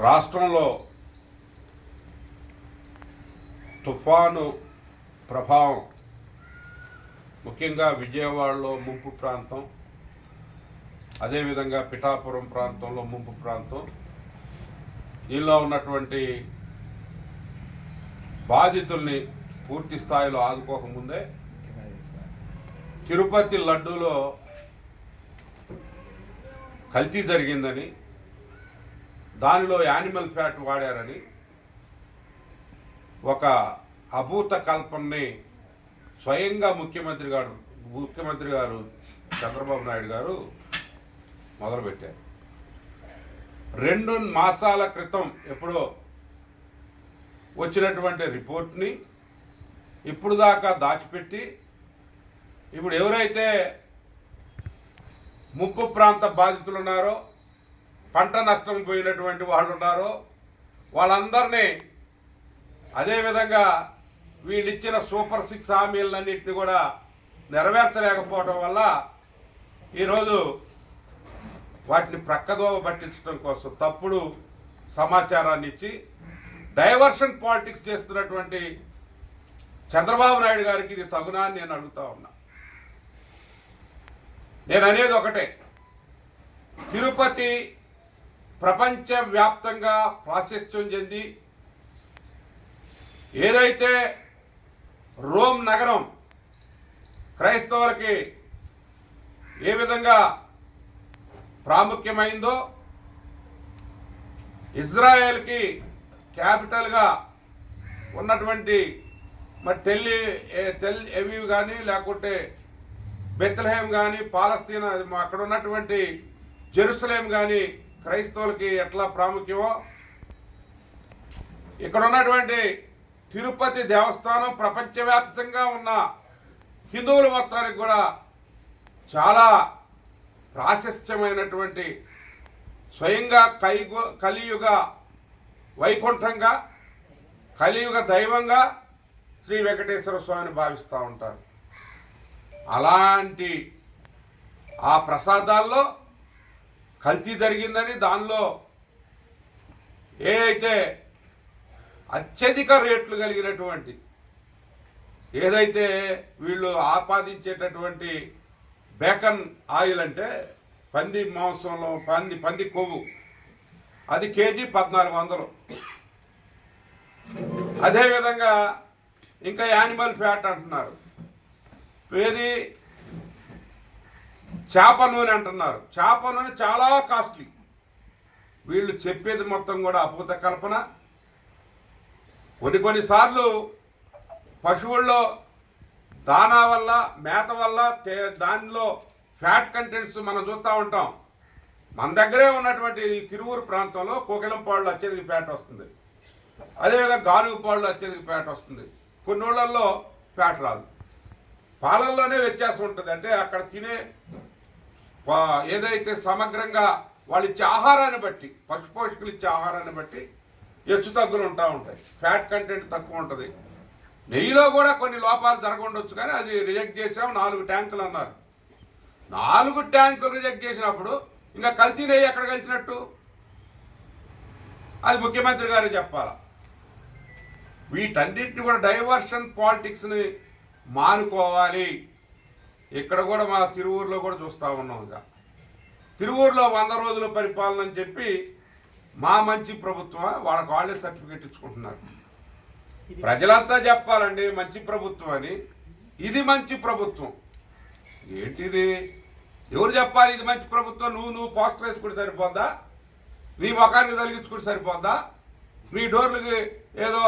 రాష్ట్రంలో తుఫాను ప్రభావం ముఖ్యంగా విజయవాడలో ముంపు ప్రాంతం అదేవిధంగా పిఠాపురం ప్రాంతంలో ముంపు ప్రాంతం దీనిలో ఉన్నటువంటి బాధితుల్ని పూర్తి స్థాయిలో ఆదుకోకముందే తిరుపతి లడ్డూలో కల్తీ జరిగిందని దానిలో యానిమల్ ఫ్యాట్ వాడారని ఒక అభూత కల్పనని స్వయంగా ముఖ్యమంత్రి గారు ముఖ్యమంత్రి గారు చంద్రబాబు నాయుడు గారు మొదలుపెట్టారు. రెండు మాసాల క్రితం ఎప్పుడో వచ్చినటువంటి రిపోర్ట్ని ఇప్పుడు దాకా దాచిపెట్టి ఇప్పుడు ఎవరైతే ముప్పు ప్రాంత బాధితులు ఉన్నారో పంట నష్టం పోయినటువంటి వాళ్ళు ఉన్నారో వాళ్ళందరినీ అదేవిధంగా వీళ్ళు ఇచ్చిన సూపర్ సిక్స్ హామీలన్నింటినీ కూడా నెరవేర్చలేకపోవడం వల్ల ఈరోజు వాటిని ప్రక్కదోవ పట్టించడం కోసం తప్పుడు సమాచారాన్ని ఇచ్చి డైవర్షన్ పాలిటిక్స్ చేస్తున్నటువంటి చంద్రబాబు నాయుడు గారికి ఇది తగునా అని నేను అడుగుతా ఉన్నా. నేను అనేది ఒకటే. తిరుపతి ప్రపంచవ్యాప్తంగా ప్రాశస్త్యం చెంది ఏదైతే రోమ్ నగరం క్రైస్తవులకి ఏ విధంగా ప్రాముఖ్యమైందో ఇజ్రాయెల్కి క్యాపిటల్గా ఉన్నటువంటి మరి టెల్లి టెల్ ఎవీవ్ కానీ లేకుంటే బెత్లహేమ్ కానీ పాలస్తీనా అది అక్కడ ఉన్నటువంటి జెరూసలేం కానీ క్రైస్తవులకి ఎట్లా ప్రాముఖ్యమో? ఇక్కడ ఉన్నటువంటి తిరుపతి దేవస్థానం ప్రపంచవ్యాప్తంగా ఉన్న హిందువుల మొత్తానికి కూడా చాలా ప్రాశస్త్యమైనటువంటి స్వయంగా కైగు కలియుగ వైకుంఠంగా కలియుగ దైవంగా శ్రీ వెంకటేశ్వర స్వామిని భావిస్తూ ఉంటారు. అలాంటి ఆ ప్రసాదాల్లో కల్తీ జరిగిందని దానిలో ఏ అయితే అత్యధిక రేట్లు కలిగినటువంటి ఏదైతే వీళ్ళు ఆపాదించేటటువంటి బేకన్ ఆయిల్ అంటే పంది మాంసంలో పంది పంది కొవ్వు అది కేజీ పద్నాలుగు వందలు. అదేవిధంగా ఇంకా యానిమల్ ఫ్యాట్ అంటున్నారు. ఏది చేప నూనె అంటున్నారు. చేప నూనె చాలా కాస్ట్లీ. వీళ్ళు చెప్పేది మొత్తం కూడా అపూత కల్పన. కొన్ని కొన్నిసార్లు పశువుల్లో దానా వల్ల మేత వల్ల దానిలో ఫ్యాట్ కంటెంట్స్ మనం చూస్తూ ఉంటాం. మన దగ్గరే ఉన్నటువంటి తిరువురు తిరువూరు ప్రాంతంలో కోకిలంపాళ్ళు అత్యధిక ఫ్యాట్ వస్తుంది. అదేవిధంగా గానుగుపాళ్ళు అత్యధిక ఫ్యాట్ వస్తుంది. కొన్ని ఊళ్ళల్లో ఫ్యాట్ రాదు. పాలల్లోనే వ్యత్యాసం ఉంటుంది. అంటే అక్కడ తినే ఏదైతే సమగ్రంగా వాళ్ళు ఇచ్చే ఆహారాన్ని బట్టి పశు పోషకులు ఇచ్చే ఆహారాన్ని బట్టి హెచ్చు తగ్గులు ఉంటా ఉంటాయి. ఫ్యాట్ కంటెంట్ తక్కువ ఉంటుంది. నెయ్యిలో కూడా కొన్ని లోపాలు జరగundొచ్చు కానీ అది రిజెక్ట్ చేసాము. నాలుగు ట్యాంకులు అన్నారు. నాలుగు ట్యాంకులు రిజెక్ట్ చేసినప్పుడు ఇంకా కల్తీ నెయ్యి ఎక్కడ కలిసినట్టు? అది ముఖ్యమంత్రి గారు చెప్పాలా. వీటన్నిటిని కూడా డైవర్షన్ పాలిటిక్స్ని మానుకోవాలి. ఇక్కడ కూడా మా తిరువూరులో కూడా చూస్తూ ఉన్నాం ఇక. తిరువూరులో వంద రోజుల పరిపాలన అని చెప్పి మా మంచి ప్రభుత్వం వాళ్ళకి వాళ్ళే సర్టిఫికెట్ ఇచ్చుకుంటున్నారు. ప్రజలంతా చెప్పాలండి మంచి ప్రభుత్వం అని. ఇది మంచి ప్రభుత్వం. ఏంటిది? ఎవరు చెప్పాలి ఇది మంచి ప్రభుత్వం? నువ్వు నువ్వు పోస్టర్ వేసుకుంటే సరిపోద్దా? నీ ముఖానికి తలిగించుకుంటే సరిపోద్దా? నీ డోర్లకి ఏదో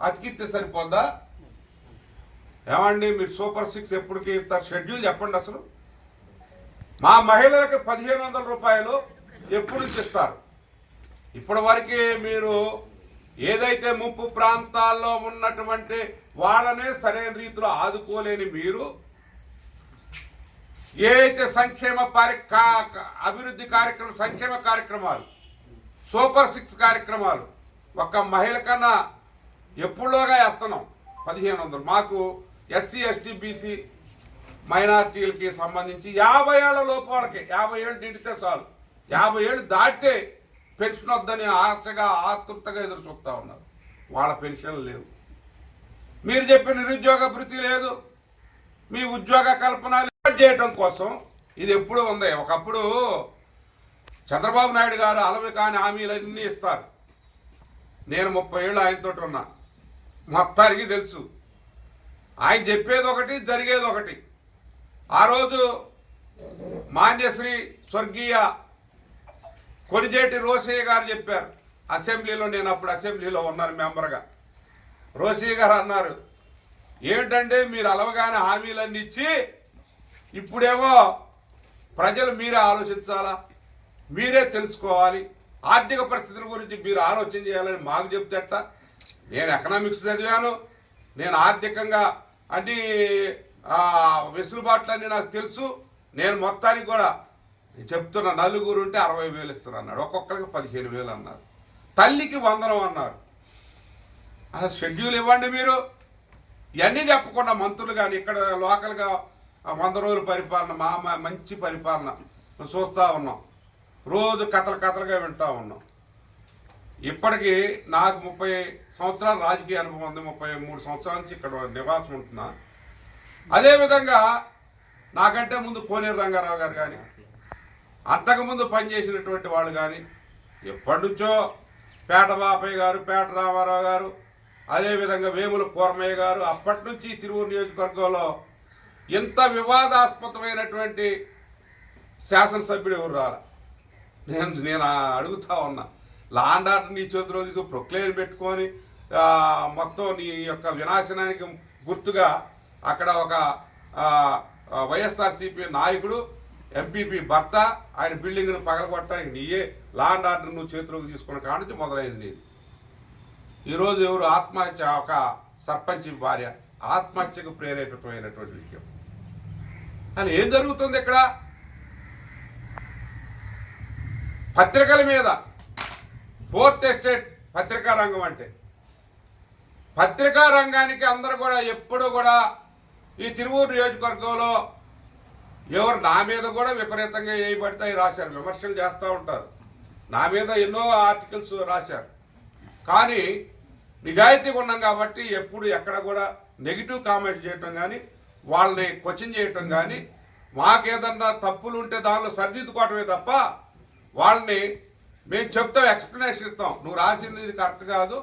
అతికిస్తే సరిపోద్దా? ఏమండి మీరు సూపర్ సిక్స్ ఎప్పటికి ఇస్తారు షెడ్యూల్ చెప్పండి అసలు. మా మహిళలకు పదిహేను వందల రూపాయలు ఎప్పుడు ఇస్తారు ఇప్పటి వరకు మీరు ఏదైతే ముంపు ప్రాంతాల్లో ఉన్నటువంటి వాళ్ళనే సరైన రీతిలో ఆదుకోలేని మీరు ఏదైతే సంక్షేమ పారి కా- అభివృద్ధి కార్యక్రమం సంక్షేమ కార్యక్రమాలు సూపర్ సిక్స్ కార్యక్రమాలు ఒక మహిళ కన్నా ఎప్పుడులోగా వేస్తున్నాం? పదిహేను వందలు. మాకు ఎస్సీ ఎస్టీ బీసీ మైనార్టీలకి సంబంధించి యాభై ఏళ్ళ లోపు వాళ్ళకి యాభై ఏళ్ళు నిండితే చాలు. యాభై ఏళ్ళు దాటితే పెన్షన్ వద్దని ఆశగా ఆతృతగా ఎదురు చూస్తూ ఉన్నారు. వాళ్ళ పెన్షన్లు లేవు. మీరు చెప్పిన నిరుద్యోగ భృతి లేదు. మీ ఉద్యోగ కల్పన చేయటం కోసం ఇది ఎప్పుడు ఉంది? ఒకప్పుడు చంద్రబాబు నాయుడు గారు అలవి కాని హామీలన్నీ ఇస్తారు. నేను ముప్పై ఏళ్ళు ఆయనతోటి ఉన్నా. మొత్తానికి తెలుసు. ఆయన చెప్పేది ఒకటి జరిగేది ఒకటి ఆ రోజు మాన్యశ్రీ స్వర్గీయ కొనిజేటి రోసయ్య గారు చెప్పారు. అసెంబ్లీలో నేను అప్పుడు అసెంబ్లీలో ఉన్నాను మెంబర్గా. రోసయ్య గారు అన్నారు ఏమిటంటే మీరు అలవగానే హామీలన్నీ ఇచ్చి ఇప్పుడేమో ప్రజలు మీరే ఆలోచించాలా? మీరే తెలుసుకోవాలి. ఆర్థిక పరిస్థితుల గురించి మీరు ఆలోచన చేయాలని మాకు చెప్తేట నేను ఎకనామిక్స్ చదివాను. నేను ఆర్థికంగా అన్ని వెసులుబాట్లన్నీ నాకు తెలుసు. నేను మొత్తానికి కూడా చెప్తున్న నలుగురు ఉంటే అరవై వేలు ఇస్తారు అన్నాడు. ఒక్కొక్కరికి పదిహేను వేలు అన్నారు. తల్లికి వందనం అన్నారు. అసలు షెడ్యూల్ ఇవ్వండి మీరు. ఇవన్నీ చెప్పకుండా మంత్రులు కానీ ఇక్కడ లోకల్గా వంద రోజుల పరిపాలన మా- మంచి పరిపాలన చూస్తూ ఉన్నాం. రోజు కథలు కథలుగా వింటూ ఉన్నాం. ఇప్పటికీ నాకు ముప్పై సంవత్సరాలు రాజకీయ అనుభవం ఉంది ముప్పై మూడు సంవత్సరాల నుంచి ఇక్కడ నివాసం ఉంటున్నా. అదేవిధంగా నాకంటే ముందు కోనేరు రంగారావు గారు కానీ అంతకుముందు పనిచేసినటువంటి వాళ్ళు కానీ ఎప్పటి నుంచో పేట బాపయ్య గారు పేట రామారావు గారు అదేవిధంగా వేముల కూరమయ్య గారు అప్పటి నుంచి తిరువురు నియోజకవర్గంలో ఎంత వివాదాస్పదమైనటువంటి శాసనసభ్యుడు ఎవరు రాలా? నేను నేను అడుగుతా ఉన్నా. లాండ్ ఆర్డర్ నీ చేతిలో ప్రొక్లైన్ పెట్టుకొని మొత్తం నీ యొక్క వినాశనానికి గుర్తుగా అక్కడ ఒక వైఎస్ఆర్సీపీ నాయకుడు ఎంపీపీ భర్త ఆయన బిల్డింగ్ను పగలగొట్టడానికి నీయే లాండ్ ఆర్డర్ నువ్వు చేతిలోకి తీసుకున్న కాడ మొదలైంది నీది. ఈరోజు ఎవరు ఆత్మహత్య ఒక సర్పంచ్ భార్య ఆత్మహత్యకు ప్రేరేపితమైనటువంటి విషయం. అని ఏం జరుగుతుంది ఇక్కడ? పత్రికల మీద ఫోర్త్ ఎస్టేట్ పత్రికా రంగం అంటే పత్రికా రంగానికి అందరూ కూడా ఎప్పుడు కూడా ఈ తిరువూరు నియోజకవర్గంలో ఎవరు నా మీద కూడా విపరీతంగా ఏ రాశారు విమర్శలు చేస్తూ ఉంటారు. నా మీద ఎన్నో ఆర్టికల్స్ రాశారు. కానీ నిజాయితీగా ఉన్నాం కాబట్టి ఎప్పుడు ఎక్కడ కూడా నెగిటివ్ కామెంట్ చేయటం కానీ వాళ్ళని క్వశ్చన్ చేయటం కానీ మాకేదన్నా తప్పులు ఉంటే దానిలో సరిదిద్దుకోవటమే తప్ప వాళ్ళని మేము చెప్తాం ఎక్స్ప్లెనేషన్ ఇస్తాం. నువ్వు రాసింది ఇది కరెక్ట్ కాదు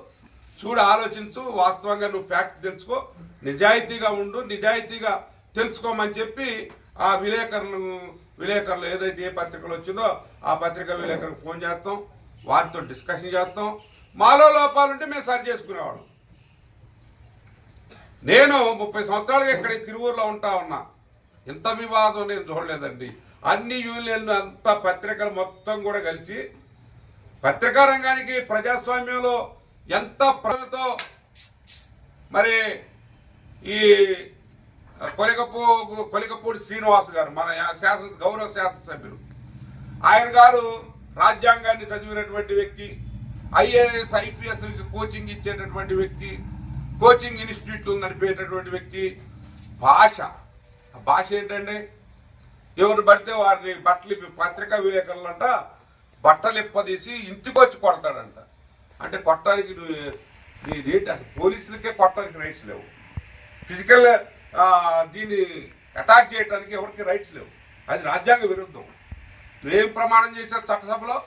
చూడు ఆలోచించు వాస్తవంగా నువ్వు ఫ్యాక్ట్ తెలుసుకో నిజాయితీగా ఉండు నిజాయితీగా తెలుసుకోమని చెప్పి ఆ విలేకరులను విలేకరులు ఏదైతే ఏ పత్రికలు వచ్చిందో ఆ పత్రిక విలేకరులకు ఫోన్ చేస్తాం వారితో డిస్కషన్ చేస్తాం. మాలో లోపాలుంటే మేము సరి చేసుకునేవాళ్ళం. నేను ముప్పై సంవత్సరాలుగా ఇక్కడ తిరువూరులో ఉంటా ఉన్నా. ఇంత వివాదం నేను చూడలేదండి. అన్ని యూనియన్లు అంతా పత్రికలు మొత్తం కూడా కలిసి పత్రికా రంగానికి ప్రజాస్వామ్యంలో ఎంత ప్రజలతో మరి ఈ కొలికపూ కొలికపూడి శ్రీనివాస్ గారు మన శాసన గౌరవ శాసనసభ్యులు. ఆయన గారు రాజ్యాంగాన్ని చదివినటువంటి వ్యక్తి ఐఏఎస్ ఐపీఎస్కి కోచింగ్ ఇచ్చేటటువంటి వ్యక్తి కోచింగ్ ఇన్స్టిట్యూట్లు నడిపేటటువంటి వ్యక్తి. భాష. భాష ఏంటండి? ఎవరు పడితే వారిని బట్టలు పత్రికా విలేకరులంట బట్టలు ఇప్పదీసి ఇంటికి వచ్చి కొడతాడంట. అంటే కొట్టడానికి నువ్వు- అసలు పోలీసులకే కొట్టడానికి రైట్స్ లేవు. ఫిజికల్ దీన్ని అటాక్ చేయడానికి ఎవరికి రైట్స్ లేవు. అది రాజ్యాంగ విరుద్ధం. ఏం ప్రమాణం చేశావు చట్టసభలో?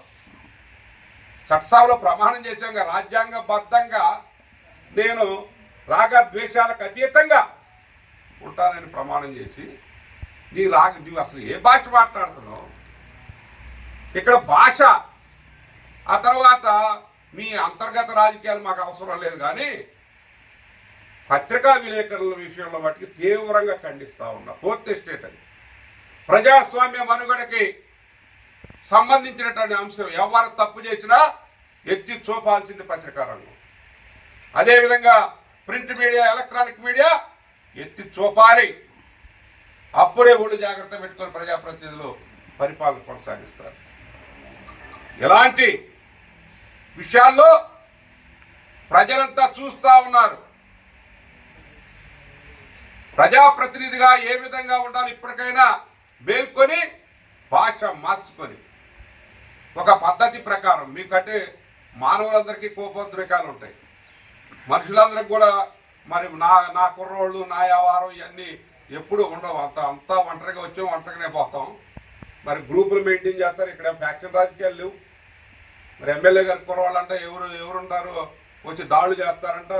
చట్టసభలో ప్రమాణం చేశాక రాజ్యాంగబద్ధంగా నేను రాగ ద్వేషాలకు అతీతంగా ఉంటానని ప్రమాణం చేసి నీ రాగ నువ్వు అసలు ఏ భాష మాట్లాడుతున్నావు? ఇక్కడ భాష ఆ తర్వాత మీ అంతర్గత రాజకీయాలు మాకు అవసరం లేదు కానీ పత్రికా విలేకరుల విషయంలో వాటికి తీవ్రంగా ఖండిస్తూ ఉన్నా. ఫోర్త్ ఎస్టేట్ అది. ప్రజాస్వామ్య మనుగడకి సంబంధించినటువంటి అంశం. ఎవరు తప్పు చేసినా ఎత్తి చూపాల్సింది పత్రికా రంగం. అదేవిధంగా ప్రింట్ మీడియా ఎలక్ట్రానిక్ మీడియా ఎత్తి చూపాలి. అప్పుడే ఒళ్ళు జాగ్రత్త పెట్టుకొని ప్రజాప్రతినిధులు పరిపాలన కొనసాగిస్తారు. ఎలాంటి విషయాల్లో ప్రజలంతా చూస్తూ ఉన్నారు. ప్రజాప్రతినిధిగా ఏ విధంగా ఉండాలి ఇప్పటికైనా మేల్కొని భాష మార్చుకొని. ఒక పద్ధతి ప్రకారం మీకంటే మానవులందరికీ కోపోద్రేకాలు ఉంటాయి. మనుషులందరికి కూడా మరి నా నా కుర్రోళ్ళు నా వ్యవహారం ఇవన్నీ ఎప్పుడు ఉండవు. అంత అంతా ఒంటరిగా వచ్చాం ఒంటరిగానే పోతాం. మరి గ్రూపులు మెయింటైన్ చేస్తారు. ఇక్కడ ఫ్యాక్షన్ రాజకీయాలు లేవు. మరి ఎమ్మెల్యే గారి కుర్రవాళ్ళు అంటే ఎవరు ఎవరుంటారు? వచ్చి దాడులు చేస్తారంట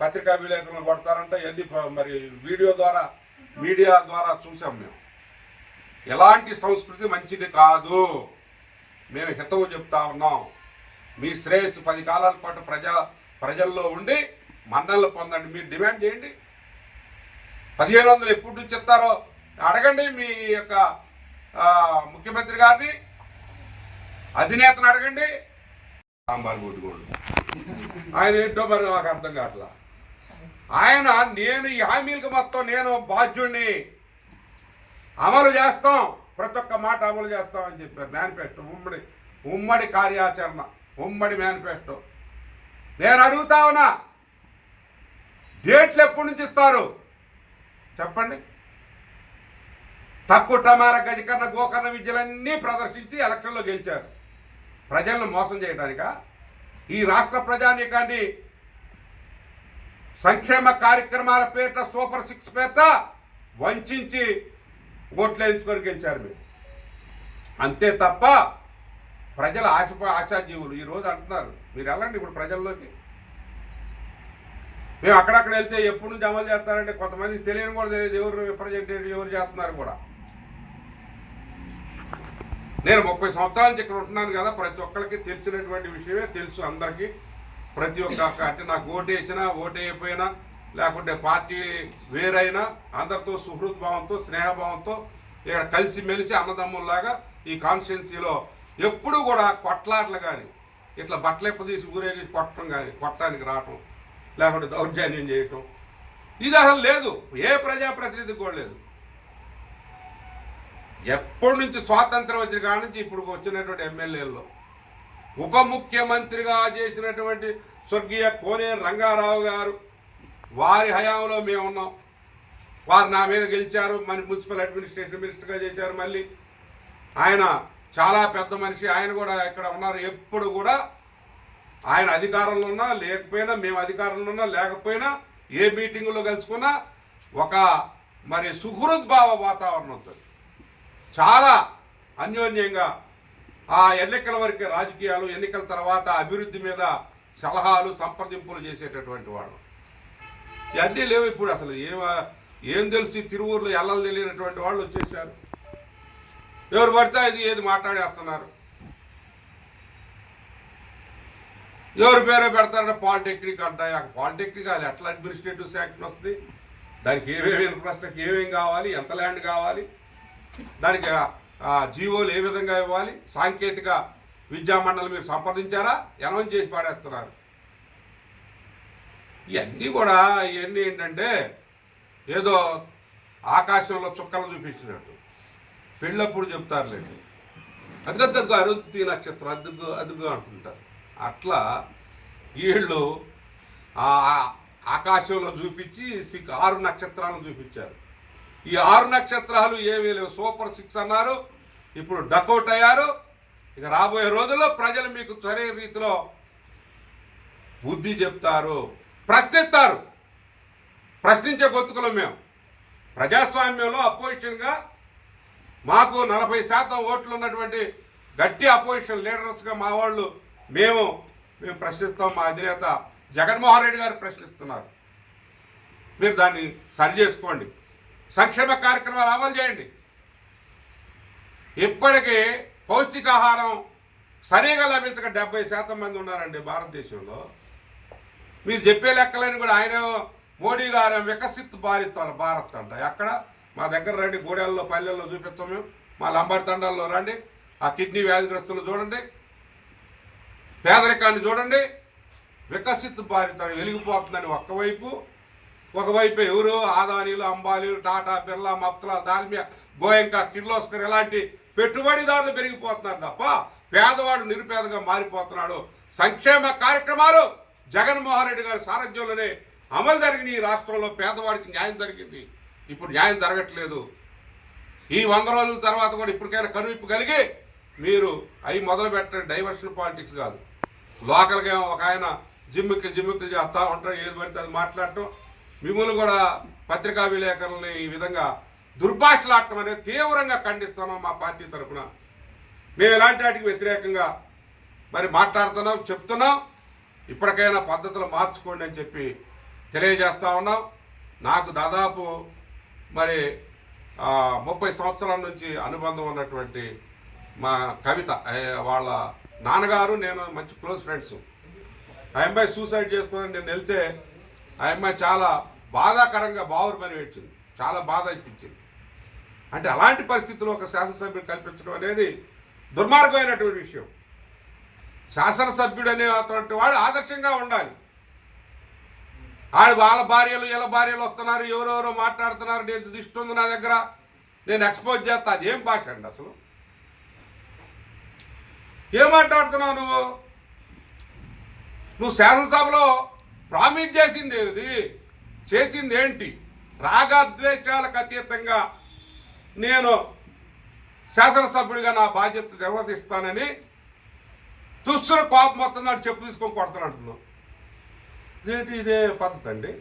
పత్రికా విలేకరులు కొడతారంట ఇవన్నీ మరి వీడియో ద్వారా మీడియా ద్వారా చూసాం మేము. ఎలాంటి సంస్కృతి మంచిది కాదు. మేము హితవు చెప్తా ఉన్నాం. మీ శ్రేయస్సు పది కాలాల పాటు ప్రజా ప్రజల్లో ఉండి మన్నలు పొందండి. మీరు డిమాండ్ చేయండి. పదిహేను వందలు ఎప్పుడు నుంచి ఇస్తారో అడగండి మీ యొక్క ముఖ్యమంత్రి గారిని. అధినేతను అడగండి. సాంబార్ కొట్టుకోండి ఆయన ఏంటో మరి నాకు అర్థం కావట్లా? ఆయన నేను ఈ హామీలకు మొత్తం నేను బాధ్యుడిని అమలు చేస్తాం ప్రతి ఒక్క మాట అమలు చేస్తాం అని చెప్పారు. మేనిఫెస్టో ఉమ్మడి ఉమ్మడి కార్యాచరణ ఉమ్మడి మేనిఫెస్టో. నేను అడుగుతా ఉన్నా డేట్లు ఎప్పటి నుంచి ఇస్తారు? చెప్పండి. తక్కువ టమారా గజకన్న గోకర్ణ విద్యలన్నీ ప్రదర్శించి ఎలక్షన్లో గెలిచారు. ప్రజలను మోసం చేయడానిక? ఈ రాష్ట్ర ప్రజానీకాన్ని సంక్షేమ కార్యక్రమాల పేరిట సూపర్ సిక్స్ పేరిట వంచి ఓట్లు వేయించుకొని గెలిచారు మీరు. అంతే తప్ప ప్రజల ఆశ ఆశాజీవులు ఈ రోజు అంటున్నారు. మీరు వెళ్ళండి ఇప్పుడు ప్రజల్లోకి. మేము అక్కడక్కడ వెళ్తే ఎప్పుడు నుంచి అమలు చేస్తారంటే కొంతమందికి తెలియని కూడా తెలియదు. ఎవరు రిప్రజెంటేటివ్ ఎవరు చేస్తున్నారు కూడా. నేను ముప్పై సంవత్సరాల నుంచి ఇక్కడ ఉంటున్నాను కదా ప్రతి ఒక్కరికి తెలిసినటువంటి విషయమే తెలుసు అందరికీ. ప్రతి ఒక్క అంటే నాకు ఓటేసినా వేసినా లేకుంటే పార్టీ వేరైనా అందరితో సుహృద్భావంతో స్నేహభావంతో ఇక్కడ కలిసి మెలిసి అన్నదమ్ముల్లాగా ఈ కాన్స్టిట్యున్సీలో ఎప్పుడూ కూడా కొట్లాటలు కానీ ఇట్లా బట్టలెప్ప తీసి ఊరేగి కొట్టడం కానీ కొట్టడానికి రావటం లేకుంటే దౌర్జన్యం చేయటం ఇది అసలు లేదు. ఏ ప్రజాప్రతినిధి కూడా లేదు. ఎప్పటి నుంచి స్వాతంత్రం వచ్చిన కాడ నుంచి ఇప్పుడు వచ్చినటువంటి ఎమ్మెల్యేల్లో ఉప ముఖ్యమంత్రిగా చేసినటువంటి స్వర్గీయ కోనే రంగారావు గారు వారి హయాంలో మేము ఉన్నాం. వారు నా మీద గెలిచారు మన మున్సిపల్ అడ్మినిస్ట్రేషన్ మినిస్టర్గా చేశారు మళ్ళీ. ఆయన చాలా పెద్ద మనిషి ఆయన కూడా ఇక్కడ ఉన్నారు. ఎప్పుడు కూడా ఆయన అధికారంలో ఉన్నా లేకపోయినా మేము అధికారంలో ఉన్నా లేకపోయినా ఏ మీటింగులో కలుసుకున్నా ఒక మరి సుహృద్భావ వాతావరణం ఉంటుంది. చాలా అన్యోన్యంగా ఆ ఎన్నికల వరకు రాజకీయాలు ఎన్నికల తర్వాత అభివృద్ధి మీద సలహాలు సంప్రదింపులు చేసేటటువంటి వాడు. ఇవన్నీ లేవు ఇప్పుడు అసలు. ఏ ఏం తెలిసి తిరువూరులో ఎల్లలు తెలియనటువంటి వాళ్ళు వచ్చేసారు. ఎవరు పడితే ఇది ఏది మాట్లాడేస్తున్నారు? ఎవరి పేరే పెడతారంటే పాలిటెక్నిక్ అంటాయి. ఆ పాలిటెక్నిక్ అది ఎట్లా అడ్మినిస్ట్రేటివ్ శాంక్షన్ వస్తుంది? దానికి ఏమేమి ఇన్ఫ్రాస్ట్రక్చర్ ఏమేమి కావాలి? ఎంత ల్యాండ్ కావాలి? దానికి జీవోలు ఏ విధంగా ఇవ్వాలి? సాంకేతిక విద్యామండలి మీరు సంప్రదించారా? ఎనవం చేసి పాడేస్తున్నారు ఇవన్నీ కూడా ఇవన్నీ ఏంటంటే ఏదో ఆకాశంలో చుక్కలు చూపించినట్టు. పెళ్ళప్పుడు చెప్తారులేండి. అదుగద్దగ్గు అరుద్ది నక్షత్రం అద్దుకు అదుగు అంటుంటారు. అట్లా వీళ్ళు ఆ ఆకాశంలో చూపించి ఆరు నక్షత్రాలను చూపించారు. ఈ ఆరు నక్షత్రాలు ఏమీ లేవు. సూపర్ సిక్స్ అన్నారు. ఇప్పుడు డకౌట్ అయ్యారు. ఇక రాబోయే రోజుల్లో ప్రజలు మీకు సరైన రీతిలో బుద్ధి చెప్తారు. ప్రశ్నిస్తారు. ప్రశ్నించే గొంతుకులం మేము. ప్రజాస్వామ్యంలో అపోజిషన్గా మాకు నలభై శాతం ఓట్లు ఉన్నటువంటి గట్టి అపోజిషన్ లీడర్స్గా మా వాళ్ళు మేము మేము ప్రశ్నిస్తాం. మా అధినేత జగన్మోహన్ రెడ్డి గారు ప్రశ్నిస్తున్నారు. మీరు దాన్ని సరి చేసుకోండి. సంక్షేమ కార్యక్రమాలు అమలు చేయండి. ఇప్పటికీ పౌష్టికాహారం సరిగా లభించక డెబ్బై శాతం మంది ఉన్నారండి భారతదేశంలో. మీరు చెప్పే లెక్కలని కూడా ఆయన మోడీ గారు వికసిత్ భారత్ భారత్ అంట. ఎక్కడ? మా దగ్గర రండి గూడెల్లో పల్లెల్లో చూపిస్తాం మేము. మా లంబాడి తండాల్లో రండి. ఆ కిడ్నీ వ్యాధిగ్రస్తులు చూడండి. పేదరికాన్ని చూడండి. వికసిత్ భారత్ వెలిగిపోతుందని ఒక్కవైపు ఒకవైపు ఎవరు ఆదానీలు అంబానీలు టాటా బిర్లా మప్తల దాల్మియా గోయంక కిర్లోస్కర్ ఇలాంటి పెట్టుబడిదారులు పెరిగిపోతున్నారు తప్ప పేదవాడు నిరుపేదగా మారిపోతున్నాడు. సంక్షేమ కార్యక్రమాలు జగన్మోహన్ రెడ్డి గారి సారథ్యంలోనే అమలు జరిగిన ఈ రాష్ట్రంలో. పేదవాడికి న్యాయం జరిగింది. ఇప్పుడు న్యాయం జరగట్లేదు. ఈ వంద రోజుల తర్వాత కూడా ఇప్పటికైనా కనువిప్పు కలిగి మీరు అవి మొదలు పెట్టండి డైవర్షన్ పాలిటిక్స్ కాదు. లోకల్గా ఒక ఆయన జిమ్మికి జిమ్మికి చేస్తా ఉంటాడు. ఏది పడితే అది మాట్లాడటం. మిమ్మల్ని కూడా పత్రికా విలేకరులని ఈ విధంగా దుర్భాషలాడటం అనేది తీవ్రంగా ఖండిస్తున్నాం మా పార్టీ తరఫున. మేము ఎలాంటి వాటికి వ్యతిరేకంగా మరి మాట్లాడుతున్నాం చెప్తున్నాం. ఇప్పటికైనా పద్ధతులు మార్చుకోండి అని చెప్పి తెలియజేస్తా ఉన్నాం. నాకు దాదాపు మరి ముప్పై సంవత్సరాల నుంచి అనుబంధం ఉన్నటువంటి మా కవిత వాళ్ళ నాన్నగారు నేను మంచి క్లోజ్ ఫ్రెండ్స్. ఆ అమ్మాయి సూసైడ్ చేసుకుని నేను వెళ్తే ఆ అమ్మాయి చాలా బాధాకరంగా బావురుమని పనివేర్చింది చాలా బాధ అనిపించింది. అంటే అలాంటి పరిస్థితుల్లో ఒక శాసనసభ్యుడు కల్పించడం అనేది దుర్మార్గమైనటువంటి విషయం. శాసనసభ్యుడు అనే అటువంటి వాడు ఆదర్శంగా ఉండాలి. ఆడు వాళ్ళ భార్యలు వీళ్ళ భార్యలు వస్తున్నారు ఎవరెవరో మాట్లాడుతున్నారు నేను దృష్టి ఉంది నా దగ్గర నేను ఎక్స్పోజ్ చేస్తా అదేం భాష అండి అసలు? ఏం మాట్లాడుతున్నావు నువ్వు? నువ్వు శాసనసభలో ప్రామిస్ చేసింది ఏది చేసింది ఏంటి రాగద్వేషాలకు అతీతంగా నేను శాసనసభ్యుడిగా నా బాధ్యత నిర్వర్తిస్తానని తుస్సుల కోపం వస్తుందని చెప్పు తీసుకొని కొడతానంటున్నావు ఇదేంటి ఇదే పద్ధతి అండి?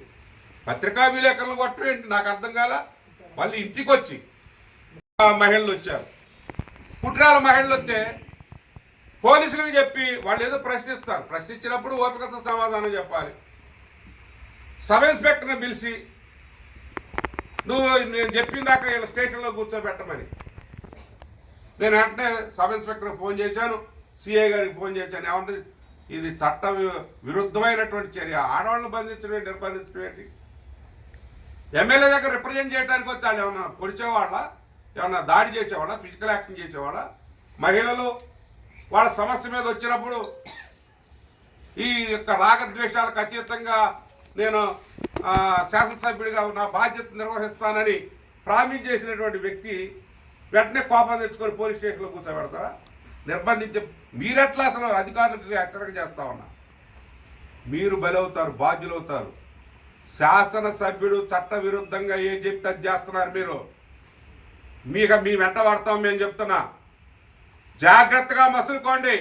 పత్రికా విలేకరులు కొట్టడం ఏంటి? నాకు అర్థం కాల? మళ్ళీ ఇంటికి వచ్చి మహిళలు వచ్చారు. కుట్రాల మహిళలు వస్తే పోలీసులకు చెప్పి వాళ్ళు ఏదో ప్రశ్నిస్తారు. ప్రశ్నించినప్పుడు ఓపికతో సమాధానం చెప్పాలి. సబ్ ఇన్స్పెక్టర్ని పిలిచి నువ్వు నేను చెప్పిన దాకా వీళ్ళ స్టేషన్లో కూర్చోబెట్టమని. నేను వెంటనే సబ్ ఇన్స్పెక్టర్కి ఫోన్ చేశాను సిఐ గారికి ఫోన్ చేశాను. ఏమంటే ఇది చట్ట విరుద్ధమైనటువంటి చర్య. ఆడవాళ్ళని బంధించడం ఏంటి, నిర్బంధించడం ఏంటి? ఎమ్మెల్యే దగ్గర రిప్రజెంట్ చేయడానికి వస్తే వాళ్ళు ఏమన్నా పొడిచేవాళ్ళ? ఏమన్నా దాడి చేసేవాళ్ళ? Physical action చేసేవాళ్ళ? మహిళలు వాళ్ళ సమస్య మీద వచ్చినప్పుడు ఈ యొక్క రాగద్వేషాలకు అతీతంగా నేను శాసనసభ్యుడిగా నా బాధ్యత నిర్వహిస్తానని ప్రామిస్ చేసినటువంటి వ్యక్తి వెంటనే కోపం తెచ్చుకొని పోలీస్ స్టేషన్లో కూర్చోబెడతారా? నిర్బంధించే మీరెట్లా అసలు అధికారులకు హెచ్చరిక చేస్తా ఉన్నా? మీరు బలవుతారు బాధ్యులవుతారు. శాసనసభ్యుడు చట్ట విరుద్ధంగా ఏం చెప్తే అది చేస్తున్నారు మీరు. మీకు మీ వెంట పడతాం మేము చెప్తున్నా. జాగ్రత్తగా మసులుకోండి.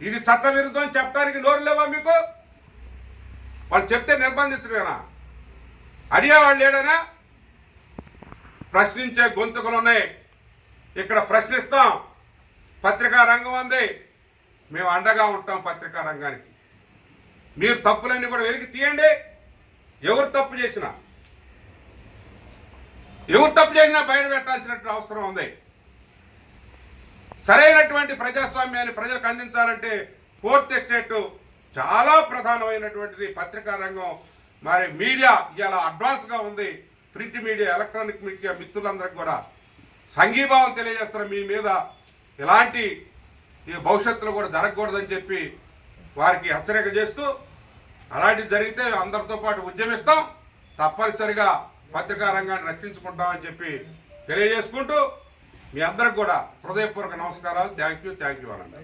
ఇది చట్ట విరుద్ధం అని చెప్పడానికి నోరు లేవా మీకు? వాళ్ళు చెప్తే నిర్బంధించడమేనా అడిగేవాళ్ళు లేడనా ప్రశ్నించే గొంతుకలు ఉన్నాయి. ఇక్కడ ప్రశ్నిస్తాం. పత్రికా రంగం ఉంది. మేము అండగా ఉంటాం పత్రికా రంగానికి. మీరు తప్పులన్నీ కూడా వెలికి తీయండి. ఎవరు తప్పు చేసినా. ఎవరు తప్పు చేసినా బయట పెట్టాల్సినటువంటి అవసరం ఉంది. సరైనటువంటి ప్రజాస్వామ్యాన్ని ప్రజలకు అందించాలంటే ఫోర్త్ ఎస్టేట్ చాలా ప్రధానమైనటువంటిది పత్రికా రంగం. మరి మీడియా ఇలా అడ్వాన్స్గా ఉంది. ప్రింట్ మీడియా ఎలక్ట్రానిక్ మీడియా మిత్రులందరికి కూడా సంఘీభావం తెలియజేస్తారు మీ మీద ఎలాంటి ఈ భవిష్యత్తులో కూడా జరగకూడదని చెప్పి వారికి హెచ్చరిక చేస్తూ అలాంటివి జరిగితే అందరితో పాటు ఉద్యమిస్తాం. తప్పనిసరిగా పత్రికా రంగాన్ని రక్షించుకుంటామని చెప్పి తెలియజేసుకుంటూ మీ అందరికి కూడా హృదయపూర్వక నమస్కారాలు. థ్యాంక్ యూ థ్యాంక్ యూ అనండి.